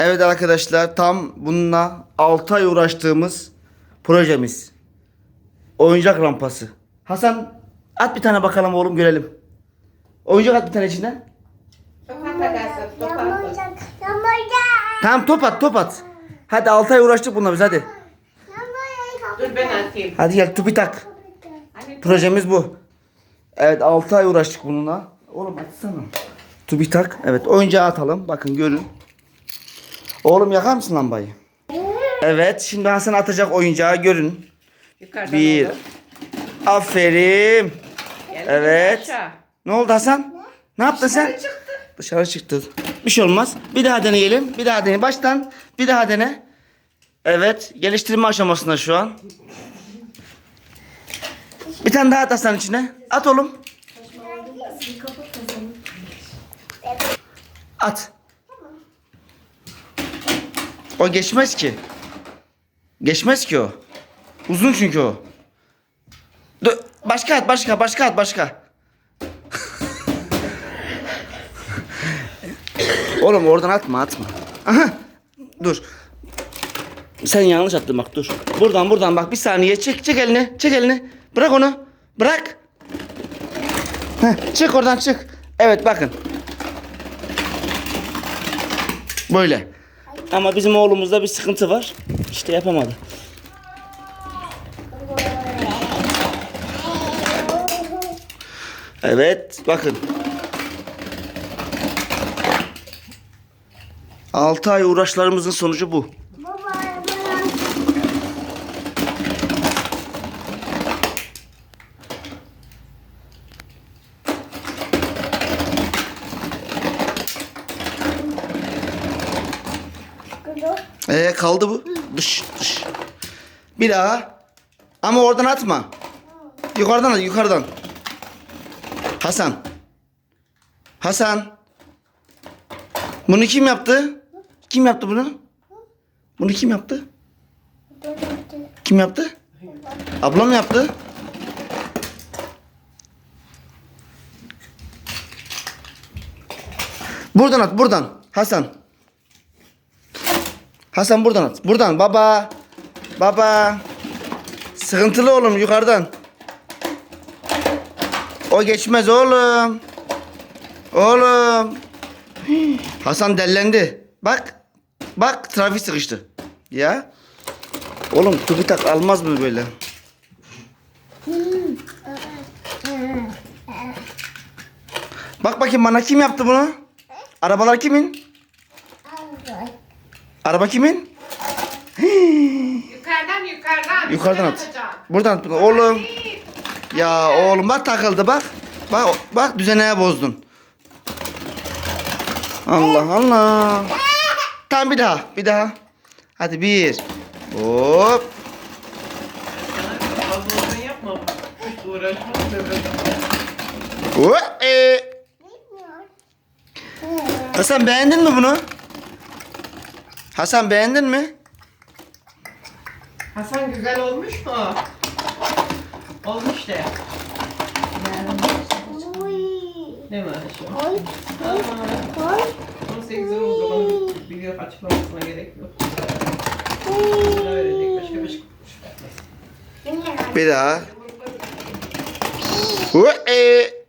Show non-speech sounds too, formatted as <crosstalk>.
Evet arkadaşlar tam bununla 6 ay uğraştığımız projemiz. Oyuncak rampası. Hasan at bir tane bakalım oğlum görelim. Oyuncak at bir tane içinden. Yamayacak. Yamayacak. Tamam top at top at. Hadi 6 ay uğraştık bununla biz hadi. Dur ben atayım. Hadi gel tupi tak. Projemiz bu. Evet 6 ay uğraştık bununla. Oğlum açsana. Tubi tak. Evet oyuncağı atalım. Bakın görün. Oğlum yakar mısın lambayı? Evet şimdi Hasan atacak oyuncağı görün. yukarıdan Bir. olur. Aferin. Gel Evet. aşağı. Ne oldu Hasan? Ne yaptın sen? Dışarı çıktı. Dışarı çıktı. Bir şey olmaz. Bir daha deneyelim. Bir daha deneyelim. Baştan bir daha dene. Evet. Geliştirme aşamasında şu an. Bir tane daha at Hasan içine. At oğlum. At. O geçmez ki. Geçmez ki o. Uzun çünkü o. Dur, başka at, başka, başka at, başka. <laughs> Oğlum oradan atma, atma. Aha. Dur. Sen yanlış attın bak dur. Buradan buradan bak bir saniye çek çek elini çek elini. Bırak onu. Bırak. Heh, çık oradan çık. Evet bakın. Böyle. Ama bizim oğlumuzda bir sıkıntı var. İşte yapamadı. Evet bakın. 6 ay uğraşlarımızın sonucu bu. Ee kaldı bu. Dış dış. Bir daha. Ama oradan atma. Yukarıdan at yukarıdan. Hasan. Hasan. Bunu kim yaptı? Kim yaptı bunu? Bunu kim yaptı? Kim yaptı? Ablam yaptı. Buradan at buradan. Hasan. Hasan buradan at. Buradan baba. Baba. Sıkıntılı oğlum yukarıdan. O geçmez oğlum. Oğlum. Hasan dellendi. Bak. Bak trafik sıkıştı. Ya. Oğlum TÜBİTAK almaz mı böyle? Bak bakayım bana kim yaptı bunu? Arabalar kimin? Araba kimin? Yukarıdan yukarıdan. Yukarıdan at. atacaksın. Buradan at. Oğlum. Ya oğlum bak takıldı bak. Bak bak düzeneye bozdun. Allah Allah. Tamam bir daha. Bir daha. Hadi bir. Hop. Fazla yapma. Uğraşma. Hop. Ee. Hasan beğendin mi bunu? Hasan beğendin mi? Hasan güzel olmuş mu? Olmuş de. Değil mi Ayşe? Oy. Ama Oy. 18 yıl oldu. Onun biliyor açıklamasına gerek yok. Buna verecek başka bir şey. Bir daha. Hop. Ee.